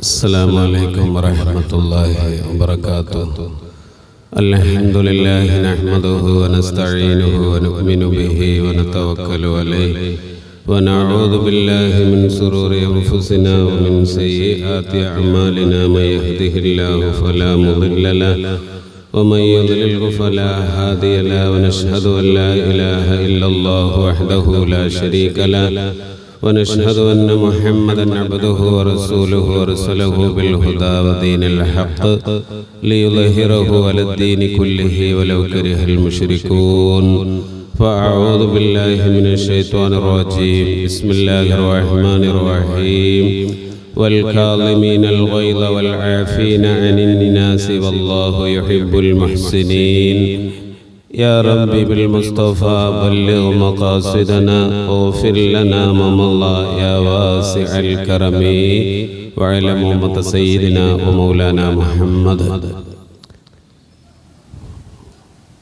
السلام عليكم ورحمة الله وبركاته الحمد لله نحمده ونستعينه ونؤمن به ونتوكل عليه ونعوذ بالله من سرور أنفسنا ومن سيئات أعمالنا من يهده الله فلا مضل له ومن يضلله فلا هادي له ونشهد أن لا إله إلا الله وحده لا شريك له ونشهد أن محمدا عبده ورسوله ورسله بالهدى ودين الحق ليظهره على الدين كله ولو كره المشركون. فأعوذ بالله من الشيطان الرجيم. بسم الله الرحمن الرحيم. والكاظمين الغيظ والعافين عن الناس والله يحب المحسنين. يا رب بالمصطفى بلغ مقاصدنا واغفر لنا ما مضى يا واسع الكرم وعلى أمة سيدنا ومولانا محمد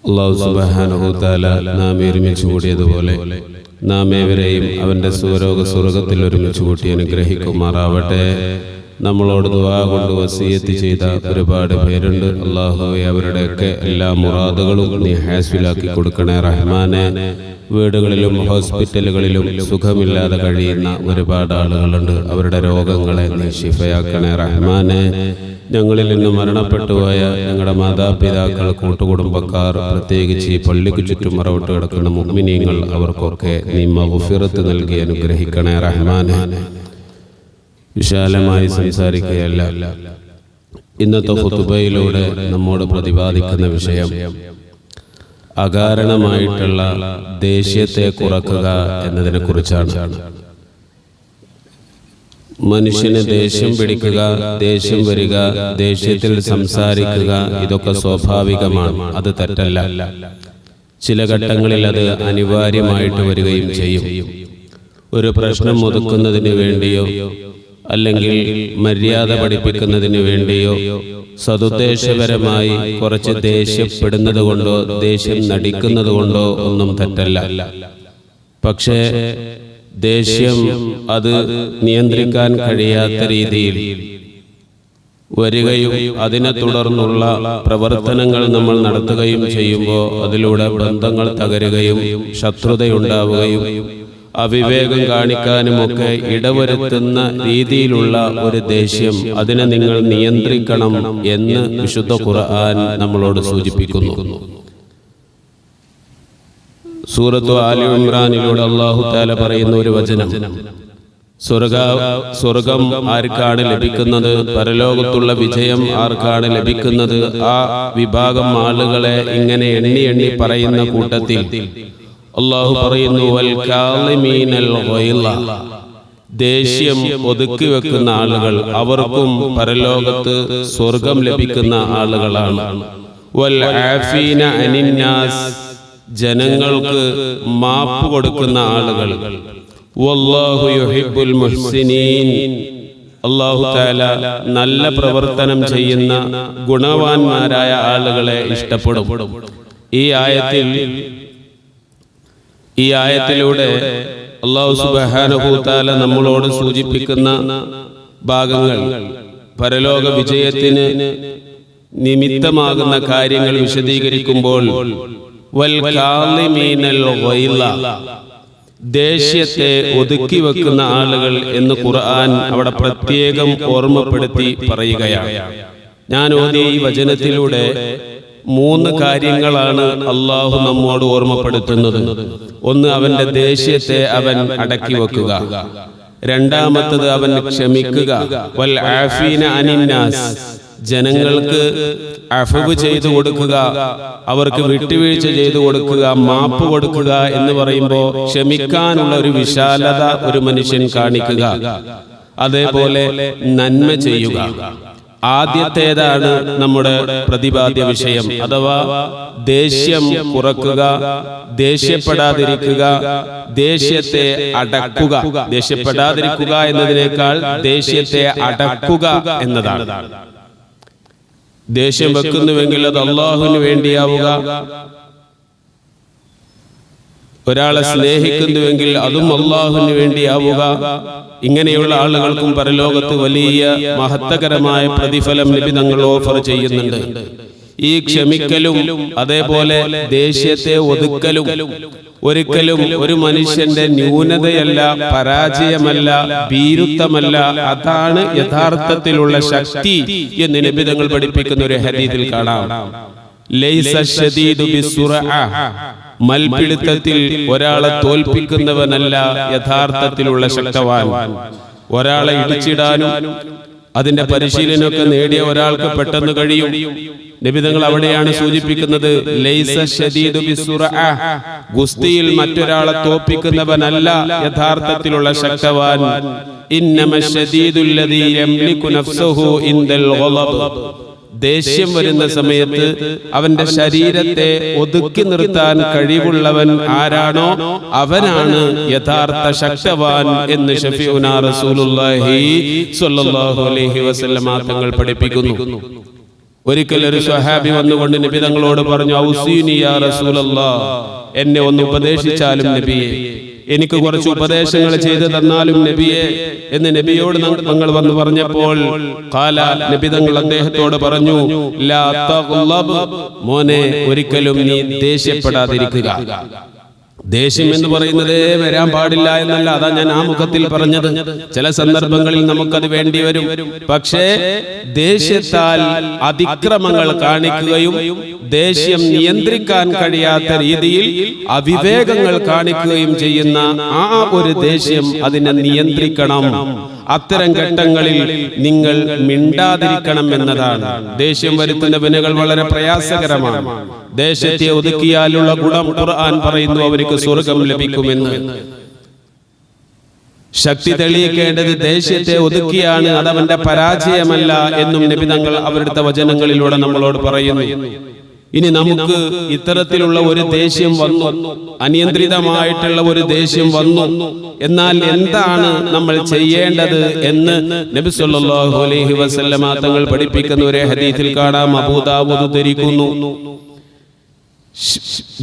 അള്ളാഹു സുബാനഹുത്താല നാം ഒരുമിച്ച് കൂടിയതുപോലെ നാം ഏവരെയും അവൻ്റെ സ്വരോഗ സ്വർഗത്തിൽ ഒരുമിച്ച് കൂട്ടി അനുഗ്രഹിക്കുമാറാവട്ടെ നമ്മളോട് ദുവാ കൊണ്ട് വസീയത്ത് ചെയ്ത ഒരുപാട് പേരുണ്ട്. അള്ളാഹുവെ അവരുടെയൊക്കെ എല്ലാ മുറാദുകളും നീ ഹാസിലാക്കി കൊടുക്കണേ റഹ്മാനെ. വീടുകളിലും ഹോസ്പിറ്റലുകളിലും സുഖമില്ലാതെ കഴിയുന്ന ഒരുപാട് ആളുകളുണ്ട്. അവരുടെ രോഗങ്ങളെ നീ ശിഫയാക്കണേ റഹ്മാനെ. ഞങ്ങളിൽ നിന്ന് മരണപ്പെട്ടുപോയ ഞങ്ങളുടെ മാതാപിതാക്കൾ കൂട്ടുകുടുംബക്കാർ പ്രത്യേകിച്ച് ഈ പള്ളിക്ക് ചുറ്റും മറവിട്ട് കിടക്കുന്ന മുഗ്മിനീങ്ങൾ അവർക്കൊക്കെ നീ മഹുഫിറത്ത് നൽകി അനുഗ്രഹിക്കണേ റഹ്മാനെ. വിശാലമായി സംസാരിക്കുകയല്ല. ഇന്നത്തെ ഹുത്തുബയിലൂടെ നമ്മോട് പ്രതിപാദിക്കുന്ന വിഷയം അകാരണമായിട്ടുള്ള ദേഷ്യത്തെ കുറക്കുക എന്നതിനെ കുറിച്ചാണ്. മനുഷ്യന് ദേഷ്യം പിടിക്കുക ദേഷ്യം വരിക ദേഷ്യത്തിൽ സംസാരിക്കുക ഇതൊക്കെ സ്വാഭാവികമാണ്. അത് തെറ്റല്ല. ചില ഘട്ടങ്ങളിൽ അത് അനിവാര്യമായിട്ട് വരികയും ചെയ്യും. ഒരു പ്രശ്നം ഒതുക്കുന്നതിന് വേണ്ടിയോ അല്ലെങ്കിൽ മര്യാദ പഠിപ്പിക്കുന്നതിന് വേണ്ടിയോ? സതുദ്ദേശപരമായി കുറച്ച് ദേഷ്യപ്പെടുന്നത് കൊണ്ടോ ദേഷ്യം നടിക്കുന്നത് കൊണ്ടോ ഒന്നും തെറ്റല്ല. പക്ഷേ ദേഷ്യം അത് നിയന്ത്രിക്കാൻ കഴിയാത്ത രീതിയിൽ. വരികയും അതിനെ തുടർന്നുള്ള പ്രവർത്തനങ്ങൾ നമ്മൾ നടത്തുകയും ചെയ്യുമ്പോൾ അതിലൂടെ ബന്ധങ്ങൾ തകരുകയും ശത്രുതയുണ്ടാവുകയും അവിവേകം കാണിക്കാനുമൊക്കെ ഇടവരുത്തുന്ന രീതിയിലുള്ള ഒരു ദേഷ്യം അതിനെ നിങ്ങൾ നിയന്ത്രിക്കണം എന്ന് വിശുദ്ധ ഖുർആൻ നമ്മളോട് സൂചിപ്പിക്കുന്നു. സൂറത്തു ആലി ഇമ്രാനിലൂടെ അള്ളാഹു താല പറയുന്ന ഒരു വചനം. സ്വർഗ സ്വർഗം ആർക്കാണ് ലഭിക്കുന്നത്? പരലോകത്തുള്ള വിജയം ആർക്കാണ് ലഭിക്കുന്നത്? ആ വിഭാഗം ആളുകളെ ഇങ്ങനെ എണ്ണി എണ്ണി പറയുന്ന കൂട്ടത്തിൽ അള്ളാഹു പറയുന്നു ദേഷ്യം ഒതുക്കി വെക്കുന്ന ആളുകൾ അവർക്കും പരലോകത്ത് സ്വർഗം ലഭിക്കുന്ന ആളുകളാണ്. ജനങ്ങൾക്ക് മാപ്പ് കൊടുക്കുന്ന ആളുകൾ. അള്ളാഹു താല നല്ല പ്രവർത്തനം ചെയ്യുന്ന ഗുണവാന്മാരായ ആളുകളെ ഇഷ്ടപ്പെടും. ഈ ആയത്തിൽ ഈ ആയത്തിലൂടെ അള്ളാഹു താല നമ്മളോട് സൂചിപ്പിക്കുന്ന ഭാഗങ്ങൾ പരലോക വിജയത്തിന് നിമിത്തമാകുന്ന കാര്യങ്ങൾ വിശദീകരിക്കുമ്പോൾ ദേഷ്യത്തെ ഒതുക്കി വെക്കുന്ന ആളുകൾ എന്ന് ഖുർആൻ അവിടെ പ്രത്യേകം ഓർമ്മപ്പെടുത്തി പറയുകയാണ്. ഞാൻ ഓതിയ ഈ വചനത്തിലൂടെ മൂന്ന് കാര്യങ്ങളാണ് അള്ളാഹു നമ്മോട് ഓർമ്മപ്പെടുത്തുന്നത്. ഒന്ന് അവന്റെ ദേഷ്യത്തെ അവൻ അടക്കി വെക്കുക. രണ്ടാമത്തത് അവൻ ക്ഷമിക്കുക. വൽ ആഫീന അനിന്നാസ് ജനങ്ങൾക്ക് അഫവ് ചെയ്തു കൊടുക്കുക. അവർക്ക് വിട്ടുവീഴ്ച ചെയ്തു കൊടുക്കുക. മാപ്പ് കൊടുക്കുക എന്ന് പറയുമ്പോൾ ക്ഷമിക്കാനുള്ള ഒരു വിശാലത ഒരു മനുഷ്യൻ കാണിക്കുക. അതേപോലെ നന്മ ചെയ്യുക. ആദ്യത്തേതാണ് നമ്മുടെ പ്രതിപാദ്യ വിഷയം. അഥവാ ദേഷ്യം കുറക്കുക ദേഷ്യപ്പെടാതിരിക്കുക ദേഷ്യത്തെ അടക്കുക. ദേഷ്യപ്പെടാതിരിക്കുക എന്നതിനേക്കാൾ ദേഷ്യത്തെ അടക്കുക എന്നതാണ്. ദേഷ്യം വെക്കുന്നുവെങ്കിൽ അത് അള്ളാഹുവിന് വേണ്ടിയാവുക. ഒരാളെ സ്നേഹിക്കുന്നുവെങ്കിൽ അതും അള്ളാഹുവിന് വേണ്ടിയാവുക. ഇങ്ങനെയുള്ള ആളുകൾക്കും പരലോകത്ത് വലിയ മഹത്തകരമായ പ്രതിഫലം നബി തങ്ങൾ ഓഫർ ചെയ്യുന്നുണ്ട്. ഈ ക്ഷമിക്കലും അതേപോലെ ദേഷ്യത്തെ ഒതുക്കലും ഒരിക്കലും ഒരു മനുഷ്യന്റെ ന്യൂനതയല്ല പരാജയമല്ല ഭീരുത്വമല്ല. അതാണ് യഥാർത്ഥത്തിലുള്ള ശക്തി എന്ന് നിബിധങ്ങൾ പഠിപ്പിക്കുന്ന ഒരു ഹരീതിൽ കാണാം. ലൈസ. മൽപിടുത്തത്തിൽ ഒരാളെ തോൽപ്പിക്കുന്നവനല്ല യഥാർത്ഥത്തിലുള്ള ശക്തവാൻ. ഒരാളെ ഇടിച്ചിടാനും അതിന്റെ പരിശീലനമൊക്കെ നേടിയ ഒരാൾക്ക് പെട്ടെന്ന് കഴിയും. നിബിതങ്ങൾ അവിടെയാണ് സൂചിപ്പിക്കുന്നത്. ഗുസ്തിയിൽ മറ്റൊരാളെ തോപ്പിക്കുന്നവനല്ല യഥാർത്ഥത്തിലുള്ള ശക്തവാൻ. ഇന്നമ ദേഷ്യം വരുന്ന സമയത്ത് അവന്റെ ശരീരത്തെ ഒതുക്കി നിർത്താൻ കഴിവുള്ളവൻ ആരാണോ അവനാണ് യഥാർത്ഥ ശക്തവാൻ എന്ന് ഷഫീഉന റസൂലുള്ളാഹി സ്വല്ലല്ലാഹു അലൈഹി വസല്ലം തങ്ങൾ പഠിപ്പിക്കുന്നു. ഒരിക്കൽ ഒരു സ്വഹാബി വന്നുകൊണ്ട് നബി തങ്ങളോട് പറഞ്ഞു ഔസീനി യാ റസൂലല്ലാ എന്നെ ഒന്ന് ഉപദേശിച്ചാലും നബിയെ. എനിക്ക് കുറച്ച് ഉപദേശങ്ങൾ ചെയ്തു തന്നാലും നബിയെ എന്ന് നബിയോട് നമ്മൾ വന്ന് പറഞ്ഞപ്പോൾ കാല നബി തങ്ങൾ അദ്ദേഹത്തോട് പറഞ്ഞു. മോനെ ഒരിക്കലും നീ ദേഷ്യപ്പെടാതിരിക്കുക. ദേഷ്യം എന്ന് പറയുന്നതേ വരാൻ പാടില്ല എന്നല്ല അതാ ഞാൻ ആ മുഖത്തിൽ പറഞ്ഞത്. ചില സന്ദർഭങ്ങളിൽ നമുക്കത് വേണ്ടി വരും. പക്ഷേ ദേഷ്യത്താൽ അതിക്രമങ്ങൾ കാണിക്കുകയും ദേഷ്യം നിയന്ത്രിക്കാൻ കഴിയാത്ത രീതിയിൽ അവിവേകങ്ങൾ കാണിക്കുകയും ചെയ്യുന്ന ആ ഒരു ദേഷ്യം അതിനെ നിയന്ത്രിക്കണം. അത്തരം ഘട്ടങ്ങളിൽ നിങ്ങൾ മിണ്ടാതിരിക്കണം എന്നതാണ്. ദേഷ്യം വരുത്തുന്ന വിനകൾ വളരെ പ്രയാസകരമാണ്. ദേഷ്യത്തെ ഒതുക്കിയാലുള്ള ഗുണം ഖുർആൻ പറയുന്നു അവർക്ക് സ്വർഗം ലഭിക്കുമെന്ന്. ശക്തി തെളിയിക്കേണ്ടത് ദേഷ്യത്തെ ഒതുക്കിയാണ് അതവന്റെ പരാജയമല്ല എന്നും നിബിതങ്ങൾ അവരുടെ വചനങ്ങളിലൂടെ നമ്മളോട് പറയുന്നു. ഇനി നമുക്ക് ഇത്തരത്തിലുള്ള ഒരു ദേഷ്യം വന്നു. അനിയന്ത്രിതമായിട്ടുള്ള ഒരു ദേഷ്യം വന്നു. എന്നാൽ എന്താണ് നമ്മൾ ചെയ്യേണ്ടത് എന്ന് നബി സല്ലല്ലാഹു അലൈഹി വസല്ലമ തങ്ങൾ പഠിപ്പിക്കുന്ന ഒരു ഹദീസിൽ കാണാം. അബൂദാവൂദ് ധരിക്കുന്നു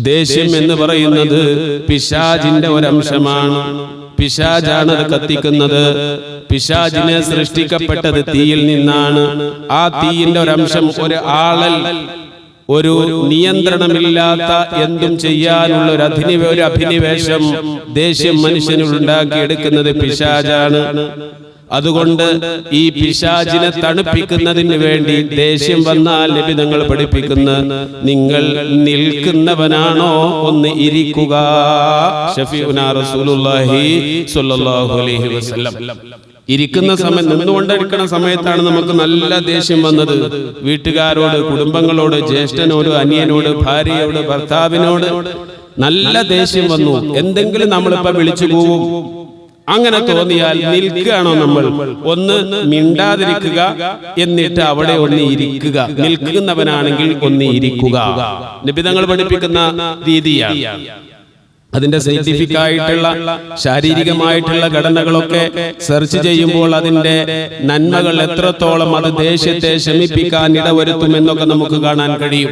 ദേഷ്യം എന്ന് പറയുന്നത് പിശാജിന്റെ ഒരംശമാണ്. പിശാജാണ് അത് കത്തിക്കുന്നത്. പിശാജിനെ സൃഷ്ടിക്കപ്പെട്ടത് തീയിൽ നിന്നാണ്. ആ തീയിന്റെ ഒരംശം ഒരു ആളൽ ഒരു നിയന്ത്രണമില്ലാത്ത എന്തും ചെയ്യാനുള്ള ഒരു അധിനിവ ഒരു അഭിനിവേശം ദേഷ്യം മനുഷ്യനിൽ ഉണ്ടാക്കിയെടുക്കുന്നത് പിശാചാണ്. അതുകൊണ്ട് ഈ പിശാചിനെ തണുപ്പിക്കുന്നതിന് വേണ്ടി ദേഷ്യം വന്നാൽ നബി നിങ്ങൾ പഠിപ്പിക്കുന്ന നിങ്ങൾ നിൽക്കുന്നവനാണോ ഒന്ന് ഇരിക്കുക. ഷഫീഉനാ റസൂലുള്ളാഹി സ്വല്ലല്ലാഹു അലൈഹി വസല്ലം. ഇരിക്കുന്ന സമയം നിന്നുകൊണ്ടിരിക്കുന്ന സമയത്താണ് നമുക്ക് നല്ല ദേഷ്യം വന്നത്. വീട്ടുകാരോട് കുടുംബങ്ങളോട് ജ്യേഷ്ഠനോട് അനിയനോട് ഭാര്യയോട് ഭർത്താവിനോട് നല്ല ദേഷ്യം വന്നു. എന്തെങ്കിലും നമ്മളിപ്പോ വിളിച്ചു പോവും. അങ്ങനെ തോന്നിയാൽ നിൽക്കുകയാണോ നമ്മൾ? ഒന്ന് മിണ്ടാതിരിക്കുക എന്നിട്ട് അവിടെ ഒന്ന് ഇരിക്കുക. നിൽക്കുന്നവനാണെങ്കിൽ ഒന്ന് ഇരിക്കുക. നിബിതങ്ങൾ പഠിപ്പിക്കുന്ന രീതിയാണ്. അതിന്റെ സയന്റിഫിക് ആയിട്ടുള്ള ശാരീരികമായിട്ടുള്ള ഘടനകളൊക്കെ സെർച്ച് ചെയ്യുമ്പോൾ അതിന്റെ നന്മകൾ എത്രത്തോളം അത് ദേശത്തെ ശമിപ്പിക്കാൻ ഇടവരുത്തുമെന്നൊക്കെ നമുക്ക് കാണാൻ കഴിയും.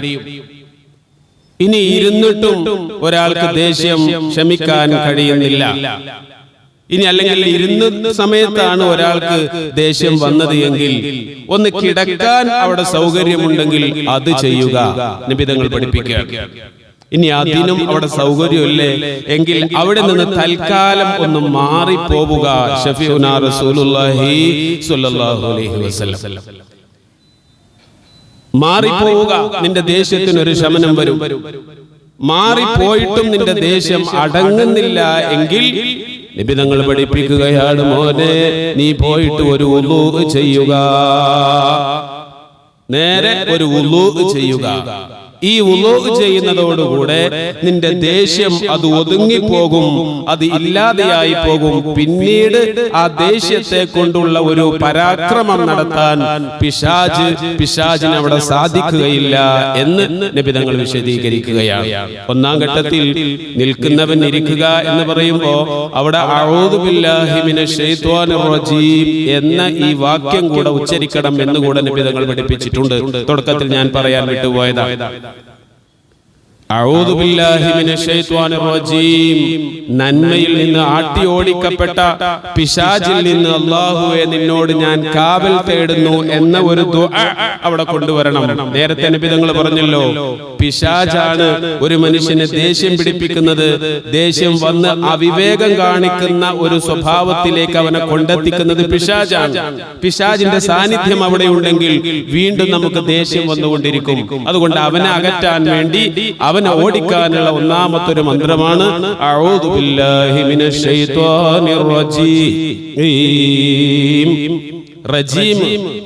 ഇനി ഇരുന്നിട്ടും ഒരാൾക്ക് ദേഷ്യം ക്ഷമിക്കാൻ കഴിയുന്നില്ല. ഇനി അല്ലെങ്കിൽ ഇരുന്ന സമയത്താണ് ഒരാൾക്ക് ദേഷ്യം വന്നത് എങ്കിൽ ഒന്ന് കിടക്കാൻ അവിടെ സൗകര്യമുണ്ടെങ്കിൽ അത് ചെയ്യുക. നിബിധങ്ങൾ പഠിപ്പിക്കുക. ഇനി അതിനും അവിടെ സൗകര്യമില്ലേ? എങ്കിൽ അവിടെ നിന്ന് തൽക്കാലം ഒന്ന് മാറി പോവുക മാറിപ്പോവുക. നിന്റെ ദേഷ്യത്തിന് ഒരു ശമനം വരും. മാറിപ്പോയിട്ടും നിന്റെ ദേഷ്യം അടങ്ങുന്നില്ല എങ്കിൽ നിബിതങ്ങൾ പഠിപ്പിക്കുകയാണ് മോനെ നീ പോയിട്ട് ഒരു ഉളു ചെയ്യുക. നേരെ ഒരു ഉളു ചെയ്യുക. ഈ ഉലോക് ചെയ്യുന്നതോടുകൂടെ നിന്റെ ദേഷ്യം അത് ഒതുങ്ങിപ്പോകും അത് ഇല്ലാതെയായി പോകും. പിന്നീട് ആ ദേഷ്യത്തെ കൊണ്ടുള്ള ഒരു പരാക്രമം നടത്താൻ പിശാജ് പിശാജിന് അവിടെ സാധിക്കുകയില്ല എന്ന് നിബിധങ്ങൾ വിശദീകരിക്കുകയാണ്. ഒന്നാം ഘട്ടത്തിൽ നിൽക്കുന്നവൻ ഇരിക്കുക എന്ന് പറയുമ്പോ അവിടെ എന്ന ഈ വാക്യം കൂടെ ഉച്ചരിക്കണം എന്ന് കൂടെ നിബിധങ്ങൾ പഠിപ്പിച്ചിട്ടുണ്ട്. തുടക്കത്തിൽ ഞാൻ പറയാൻ വിട്ടുപോയതാണ് നന്മയിൽ നിന്ന് ആട്ടി ഓടിക്കപ്പെട്ട പിശാചിൽ നിന്ന് അള്ളാഹുവെ നിന്നോട് ഞാൻ കാവൽ തേടുന്നു എന്ന ഒരു അവിടെ കൊണ്ടുവരണം. നേരത്തെ നിബിധങ്ങൾ പറഞ്ഞല്ലോ പിശാചാണ് ഒരു മനുഷ്യനെ ദേഷ്യം പിടിപ്പിക്കുന്നത്. ദേഷ്യം വന്ന് അവിവേകം കാണിക്കുന്ന ഒരു സ്വഭാവത്തിലേക്ക് അവനെ കൊണ്ടെത്തിക്കുന്നത് പിശാചാണ്. പിശാചിന്റെ സാന്നിധ്യം അവിടെ ഉണ്ടെങ്കിൽ വീണ്ടും നമുക്ക് ദേഷ്യം വന്നുകൊണ്ടിരിക്കും. അതുകൊണ്ട് അവനെ അകറ്റാൻ വേണ്ടി അവനെ ഓടിക്കാനുള്ള ഒന്നാമത്തെ ഒരു മന്ത്രമാണ് റജീം.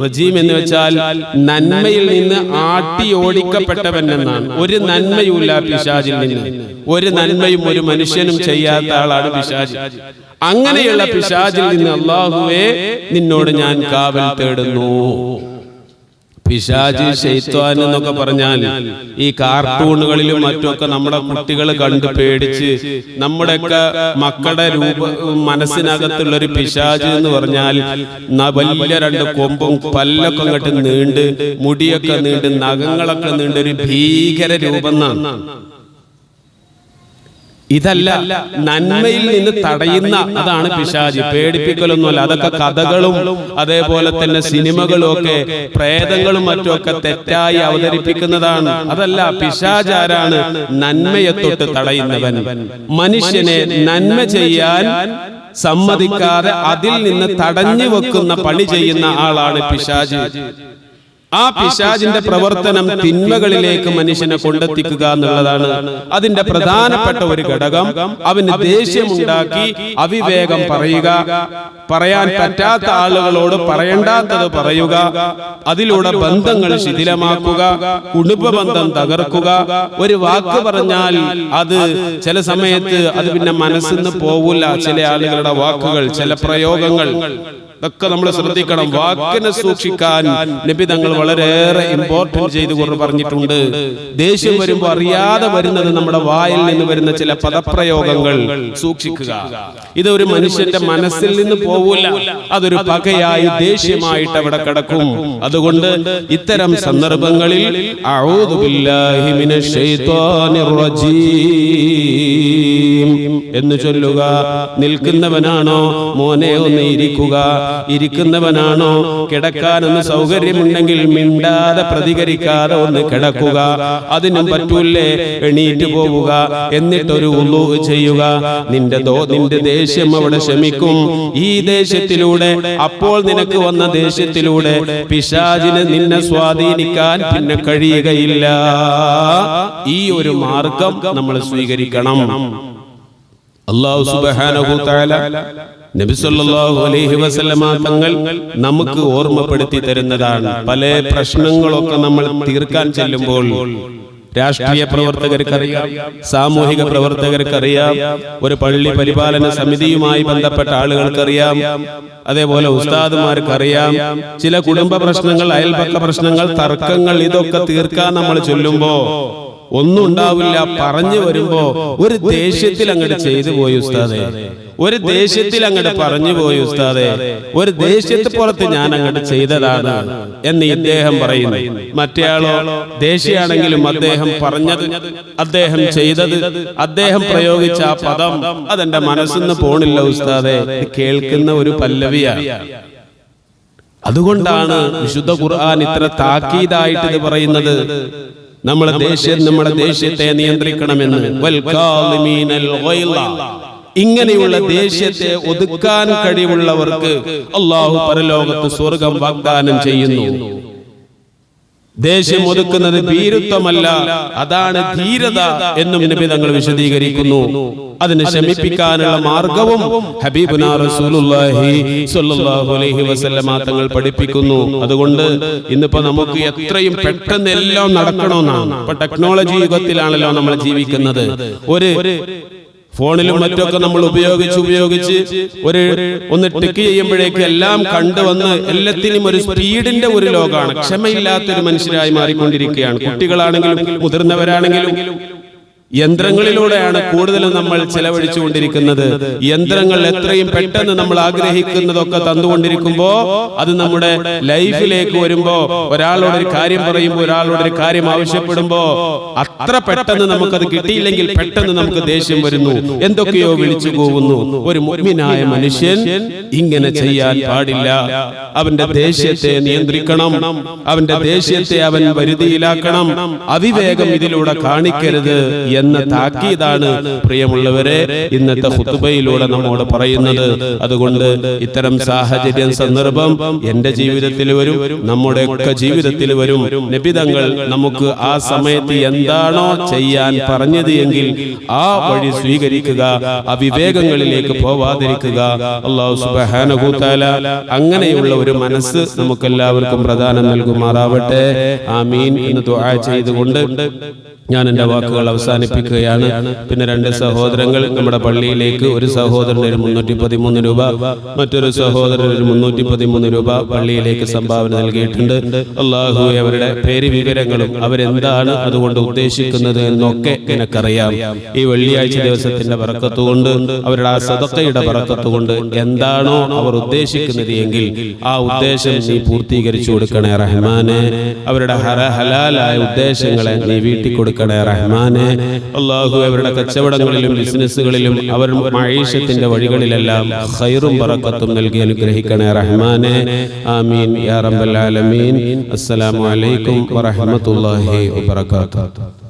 റജീം എന്ന് വെച്ചാൽ നന്മയിൽ നിന്ന് ആട്ടി ഓടിക്കപ്പെട്ടവൻ എന്നാണ്. ഒരു നന്മയുമില്ല പിശാചിൽ നിന്ന്. ഒരു നന്മയും ഒരു മനുഷ്യനും ചെയ്യാത്ത ആളാണ് പിശാജ് അങ്ങനെയുള്ള പിശാചിൽ നിന്ന് അള്ളാഹുവേ നിന്നോട് ഞാൻ കാവൽ തേടുന്നു. പിശാജ് ശൈത്വാൻ എന്നൊക്കെ പറഞ്ഞാൽ ഈ കാർട്ടൂണുകളിലും മറ്റുമൊക്കെ നമ്മുടെ കുട്ടികൾ കണ്ട് പേടിച്ച് നമ്മുടെയൊക്കെ മക്കളുടെ രൂപ മനസ്സിനകത്തുള്ള ഒരു പിശാജ് എന്ന് പറഞ്ഞാൽ വലിയ രണ്ട് കൊമ്പും പല്ലൊക്കെ അങ്ങോട്ട് നീണ്ട് മുടിയൊക്കെ നീണ്ട് നഖങ്ങളൊക്കെ നീണ്ട് ഒരു ഭീകര രൂപം എന്നാണ്. ഇതല്ല നന്മയിൽ നിന്ന് തടയുന്ന അതാണ് പിശാജ് പേടിപ്പിക്കലൊന്നുമല്ല. അതൊക്കെ കഥകളും അതേപോലെ തന്നെ സിനിമകളും ഒക്കെ പ്രേതങ്ങളും മറ്റുമൊക്കെ തെറ്റായി അവതരിപ്പിക്കുന്നതാണ്. അതല്ല പിശാചാരാണ് നന്മയെ തൊട്ട് തടയുന്നവൻ. മനുഷ്യനെ നന്മ ചെയ്യാൻ സമ്മതിക്കാതെ അതിൽ നിന്ന് തടഞ്ഞു വെക്കുന്ന പണി ചെയ്യുന്ന ആളാണ് പിശാജ്. ആ പിശാജിന്റെ പ്രവർത്തനം തിന്മകളിലേക്ക് മനുഷ്യനെ കൊണ്ടെത്തിക്കുക എന്നുള്ളതാണ് അതിന്റെ പ്രധാനപ്പെട്ട ഒരു ഘടകം. അവന് ദേഷ്യമുണ്ടാക്കി അവിവേകം പറയുക. പറയാൻ പറ്റാത്ത ആളുകളോട് പറയണ്ടാത്തത് പറയുക. അതിലൂടെ ബന്ധങ്ങൾ ശിഥിലമാക്കുക. കുടുംബ ബന്ധം തകർക്കുക. ഒരു വാക്ക് പറഞ്ഞാൽ അത് ചില സമയത്ത് അത് പിന്നെ മനസ്സിൽ നിന്ന് പോവില്ല. ചില ആളുകളുടെ വാക്കുകൾ ചില പ്രയോഗങ്ങൾ. ഇതൊക്കെ നമ്മൾ ശ്രദ്ധിക്കണം. വാക്കിനെ സൂക്ഷിക്കാൻ നബി തങ്ങൾ വളരെയേറെ ഇമ്പോർട്ടന്റ് ചെയ്തു കൊണ്ട് പറഞ്ഞിട്ടുണ്ട്. ദേഷ്യം വരുമ്പോൾ അറിയാതെ വരുന്നത് നമ്മുടെ വായിൽ നിന്ന് വരുന്ന ചില പദപ്രയോഗങ്ങൾ സൂക്ഷിക്കുക. ഇത് ഒരു മനുഷ്യന്റെ മനസ്സിൽ നിന്ന് പോവില്ല അതൊരു പകയായി ദേഷ്യമായിട്ട് അവിടെ കിടക്കും. അതുകൊണ്ട് ഇത്തരം സന്ദർഭങ്ങളിൽ എന്ന് ചൊല്ലുക. നിൽക്കുന്നവനാണോ? മോനെ ഒന്ന് ഇരിക്കുക. ഇരിക്കുന്നവനാണോ? കിടക്കാനൊന്ന് സൗകര്യമുണ്ടെങ്കിൽ മിണ്ടാതെ പ്രതികരിക്കാതെ ഒന്ന് കിടക്കുക. അതിനും പറ്റൂലേ എണീറ്റ് പോവുക. എന്നിട്ടൊരു ഉള്ളു ചെയ്യുക. നിന്റെ ദോ നിന്റെ ദേഷ്യം അവിടെ ശമിക്കും. ഈ ദേശത്തിലൂടെ അപ്പോൾ നിനക്ക് വന്ന ദേഷ്യത്തിലൂടെ പിശാചിന് നിന്നെ സ്വാധീനിക്കാൻ പിന്നെ കഴിയുകയില്ല. ഈ ഒരു മാർഗം നമ്മൾ സ്വീകരിക്കണം. അള്ളാഹു തആല അലൈഹി വസല്ലമ തങ്ങൾ നമുക്ക് ഓർമ്മപ്പെടുത്തി തരുന്നതാണ്. പല പ്രശ്നങ്ങളൊക്കെ നമ്മൾ തീർക്കാൻ ചെല്ലുമ്പോൾ രാഷ്ട്രീയ പ്രവർത്തകർക്കറിയാം സാമൂഹിക പ്രവർത്തകർക്കറിയാം ഒരു പള്ളി പരിപാലന സമിതിയുമായി ബന്ധപ്പെട്ട ആളുകൾക്കറിയാം അതേപോലെ ഉസ്താദുമാർക്കറിയാം. ചില കുടുംബ പ്രശ്നങ്ങൾ അയൽപക്ക പ്രശ്നങ്ങൾ തർക്കങ്ങൾ ഇതൊക്കെ തീർക്കാൻ നമ്മൾ ചൊല്ലുമ്പോ ഒന്നും ഉണ്ടാവില്ല. പറഞ്ഞു വരുമ്പോ ഒരു ദേഷ്യത്തിൽ അങ്ങോട്ട് ചെയ്തു പോയി ഉസ്താദേ. ഒരു ദേഷ്യത്തിൽ അങ്ങോട്ട് പറഞ്ഞു പോയി ഉസ്താദേ. ഒരു ദേഷ്യത്തെ പുറത്ത് ഞാൻ അങ്ങോട്ട് ചെയ്തതാണ് എന്ന് ഇദ്ദേഹം പറയുന്നു. മറ്റേയാളോ ദേഷ്യാണെങ്കിലും അദ്ദേഹം പറഞ്ഞത് അദ്ദേഹം ചെയ്തത് അദ്ദേഹം പ്രയോഗിച്ച ആ പദം അതെന്റെ മനസ്സിന്ന് പോണില്ല ഉസ്താദേ. കേൾക്കുന്ന ഒരു പല്ലവിയാണ് അതുകൊണ്ടാണ് വിശുദ്ധ ഖുർആൻ ഇത്ര താക്കീതായിട്ട് ഇത് പറയുന്നത്. നമ്മളെ ദേഷ്യം നമ്മുടെ ദേഷ്യത്തെ നിയന്ത്രിക്കണമെന്ന്. ഇങ്ങനെയുള്ള ദേഷ്യത്തെ ഒതുക്കാൻ കഴിവുള്ളവർക്ക് അള്ളാഹു പരലോകത്ത് സ്വർഗം വാഗ്ദാനം ചെയ്യുന്നു. ദേഷ്യം ഒതുക്കുന്നത് ഭീരുത്വമല്ല. അതാണ് ധീരത എന്നും നബി തങ്ങൾ വിശദീകരിക്കുന്നു. അതിനെ ശമിപ്പിക്കാനുള്ള മാർഗവും തങ്ങൾ പഠിപ്പിക്കുന്നു. അതുകൊണ്ട് ഇന്നിപ്പോ നമുക്ക് എത്രയും പെട്ടെന്ന് എല്ലാം നടക്കണമെന്നാണ്. ഇപ്പൊ ടെക്നോളജി യുഗത്തിലാണല്ലോ നമ്മൾ ജീവിക്കുന്നത്. ഒരു ഫോണിലും മറ്റൊക്കെ നമ്മൾ ഉപയോഗിച്ച് ഉപയോഗിച്ച് ഒരു ഒന്ന് ടിക്ക് ചെയ്യുമ്പോഴേക്ക് എല്ലാം കണ്ടുവന്ന് എല്ലാത്തിനും ഒരു സ്പീഡിന്റെ ഒരു ലോകമാണ്. ക്ഷമയില്ലാത്ത ഒരു മനുഷ്യരായി മാറിക്കൊണ്ടിരിക്കുകയാണ്. കുട്ടികളാണെങ്കിലും മുതിർന്നവരാണെങ്കിലും യന്ത്രങ്ങളിലൂടെയാണ് കൂടുതലും നമ്മൾ ചെലവഴിച്ചുകൊണ്ടിരിക്കുന്നത്. യന്ത്രങ്ങൾ എത്രയും പെട്ടെന്ന് നമ്മൾ ആഗ്രഹിക്കുന്നതൊക്കെ തന്നുകൊണ്ടിരിക്കുമ്പോ അത് നമ്മുടെ ലൈഫിലേക്ക് വരുമ്പോ ഒരാളോട് ഒരു കാര്യം പറയുമ്പോൾ ഒരാളോട് ഒരു കാര്യം ആവശ്യപ്പെടുമ്പോ അത്ര പെട്ടെന്ന് നമുക്കത് കിട്ടിയില്ലെങ്കിൽ പെട്ടെന്ന് നമുക്ക് ദേഷ്യം വരുന്നു. എന്തൊക്കെയോ വിളിച്ചു പോകുന്നു. ഒരു മുഗ്മിനായ മനുഷ്യൻ ഇങ്ങനെ ചെയ്യാൻ പാടില്ല. അവന്റെ ദേഷ്യത്തെ നിയന്ത്രിക്കണം. അവന്റെ ദേഷ്യത്തെ അവൻ വരുതിയിലാക്കണം. അവിവേകം ഇതിലൂടെ കാണിക്കരുത് എന്ന താക്കീതാണ് പ്രിയമുള്ളവരെ ഇന്നത്തെ ഹുത്തുബയിലൂടെ നമ്മോട് പറയുന്നത്. അതുകൊണ്ട് ഇത്തരം സാഹചര്യം സന്ദർഭം എന്റെ ജീവിതത്തിൽ വരും നമ്മുടെ ഒക്കെ ജീവിതത്തിൽ വരും. നിബിതങ്ങൾ നമുക്ക് ആ സമയത്ത് എന്താണോ ചെയ്യാൻ പറഞ്ഞത് എങ്കിൽ ആ വഴി സ്വീകരിക്കുക അവിവേകങ്ങളിലേക്ക് പോവാതിരിക്കുക. അള്ളാഹു അങ്ങനെയുള്ള ഒരു മനസ്സ് നമുക്കെല്ലാവർക്കും പ്രധാനം നൽകുമാറാവട്ടെ. ആമീൻ എന്ന് ദുആ ചെയ്തുകൊണ്ട് ഞാൻ എന്റെ വാക്കുകൾ അവസാനിപ്പിക്കുകയാണ്. പിന്നെ രണ്ട് സഹോദരങ്ങൾ നമ്മുടെ പള്ളിയിലേക്ക് ഒരു സഹോദരൻ ഒരു മുന്നൂറ്റി പതിമൂന്ന് രൂപ മറ്റൊരു സഹോദരൻ ഒരു മുന്നൂറ്റി പതിമൂന്ന് രൂപ പള്ളിയിലേക്ക് സംഭാവന നൽകിയിട്ടുണ്ട്. അള്ളാഹു അവരുടെ പേര് വിവരങ്ങളും അവരെന്താണ് അതുകൊണ്ട് ഉദ്ദേശിക്കുന്നത് എന്നൊക്കെ എനിക്കറിയാം. ഈ വെള്ളിയാഴ്ച ദിവസത്തിന്റെ പറക്കത്തുകൊണ്ട് അവരുടെ ആ സതക്കയുടെ പറക്കത്തുകൊണ്ട് എന്താണോ അവർ ഉദ്ദേശിക്കുന്നത് എങ്കിൽ ആ ഉദ്ദേശം നീ പൂർത്തീകരിച്ചു കൊടുക്കണേ റഹ്മാനെ. അവരുടെ ഹര ഹലാലായ ഉദ്ദേശങ്ങളെ നീ വീട്ടിൽ കൊടുക്കണേ റഹ്മാനെ. അള്ളാഹു അവരുടെ കച്ചവടങ്ങളിലും ബിസിനസ്സുകളിലും അവർ മഴീഷത്തിന്റെ വഴികളിലെല്ലാം ഹൈറും പറക്കത്തും നൽകി അനുഗ്രഹിക്കണേ റഹ്മാനെ. ആമീൻ. യാ റബ്ബൽ ആലമീൻ. അസ്സലാമു അലൈക്കും വറഹ്മത്തുള്ളാഹി വബറകാതുഹു.